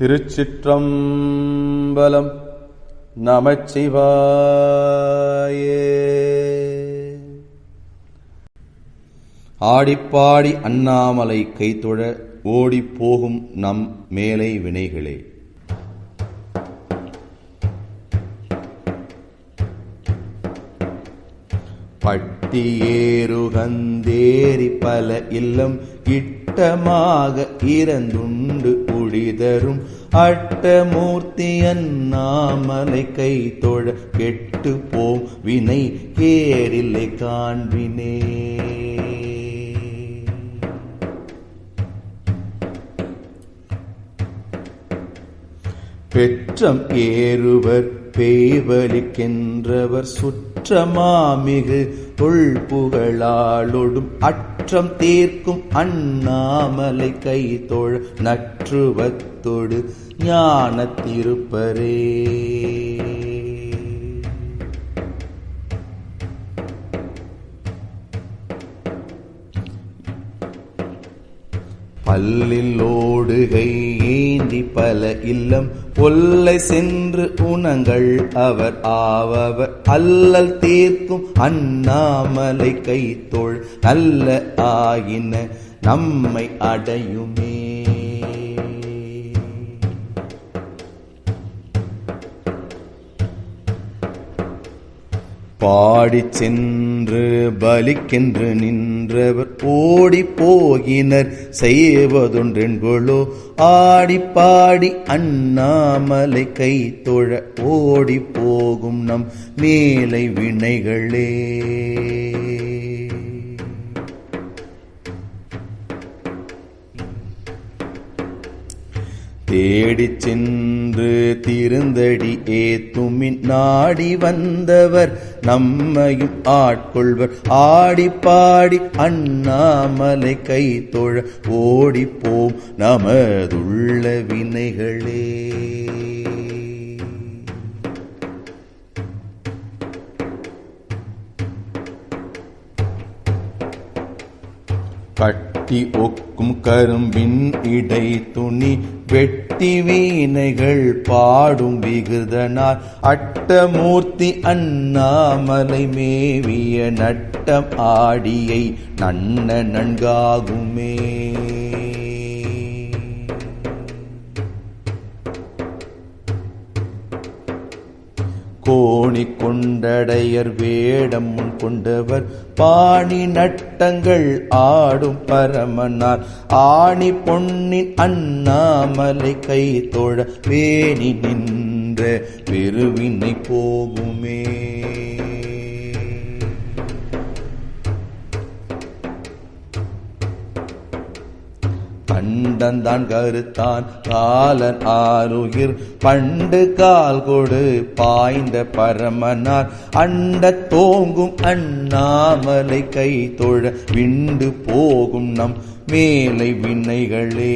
திருச்சிற்றம்பலம் நமச்சிவாயே. ஆடிப்பாடி அண்ணாமலை கைத்தொழ ஓடிப்போகும் நம் மேலை வினைகளே. பட்டியேறுகந்தேரி பல இல்லம் கிட்டமாக இறந்துண்டு உழிதரும் அட்டமூர்த்தி அண்ணாமலை கை தொழ கெட்டு போம் வினை கேரில்லை காண்பினே. பெற்றம் ஏறுவர் பேய்வலிக்கின்றவர் அற்றமாமிகு சுற்றமாமிகு தொல்புகழாளொடும் அற்றம் தீர்க்கும் அண்ணாமலை கை தோழ நற்றுவத்தொடு ஞானத்திருப்பரே. பல்லில் ஓடுகை ஏந்தி பல இல்லம் பொல்லை சென்று உணங்கள் அவர் ஆவவர். அல்லல் தீர்க்கும் அண்ணாமலை கைத்தோள் நல்ல ஆயின நம்மை அடையுமே. பாடி சென்று பலிக்கென்று நின்றவர். ஓடி போகினர் செய்வதொன்றென்கொளோ ஆடி பாடி அண்ணாமலை கை தொழ ஓடி போகும் நம் மேலை வினைகளே. தேடி சென்று திருந்தடி ஏத்துமின் நாடி வந்தவர் நம்மையும் ஆட்கொள்வர். ஆடி பாடி அண்ணாமலை கை தொழ ஓடிப்போம் நமதுள்ள வினைகளே. கட்டி ஒக்கும் கரும்பின் இடை துணி வெட்டி வீணைகள் பாடும் விகுதனார் அட்டமூர்த்தி அண்ணாமலை மேவிய நட்டம் ஆடியை நன்ன நன்காகுமே. கோணி கொண்டடையர் வேடம் முன் கொண்டவர். பாணி நட்டங்கள் ஆடும் பரமனார். ஆணி பொன்னின் அண்ணாமலை கை தோழ வேணி நின்ற பெருவினை போகுமே. கண்டந்தான் கருத்தான் காலன் ஆருகிர் பண்டு கால் கொடு பாய்ந்த பரமனார். அண்ட தோங்கும் அண்ணாமலை கை தொழ விண்டு போகும் நம் மேலை வினைகளே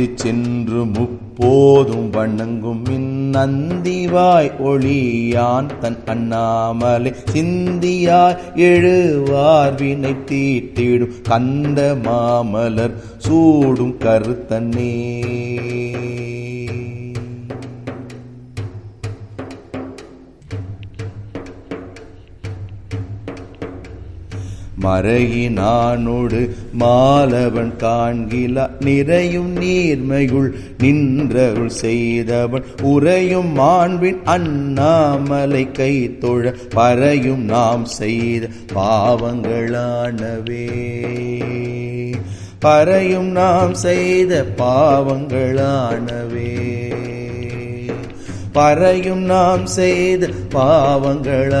முந்தி சென்று முப்போதும் வணங்கும் மின்னந்திவாய் ஒளியான் தன் அண்ணாமலை. சிந்தியாய் எழுவார் வினை தீட்டிடும் கந்த மாமலர் சூடும் கருத்தனே மறையினானோடு மாலவன் காண்கில நிறையும் நீர்மையுள் நின்றருள் செய்தவன் உறையும் மாண்பின் அண்ணாமலை கை தொழ பறையும் நாம் செய்த பாவங்களானவே. பறையும் நாம் செய்த பாவங்களானவே. பறையும் நாம் செய்த பாவங்களானவே.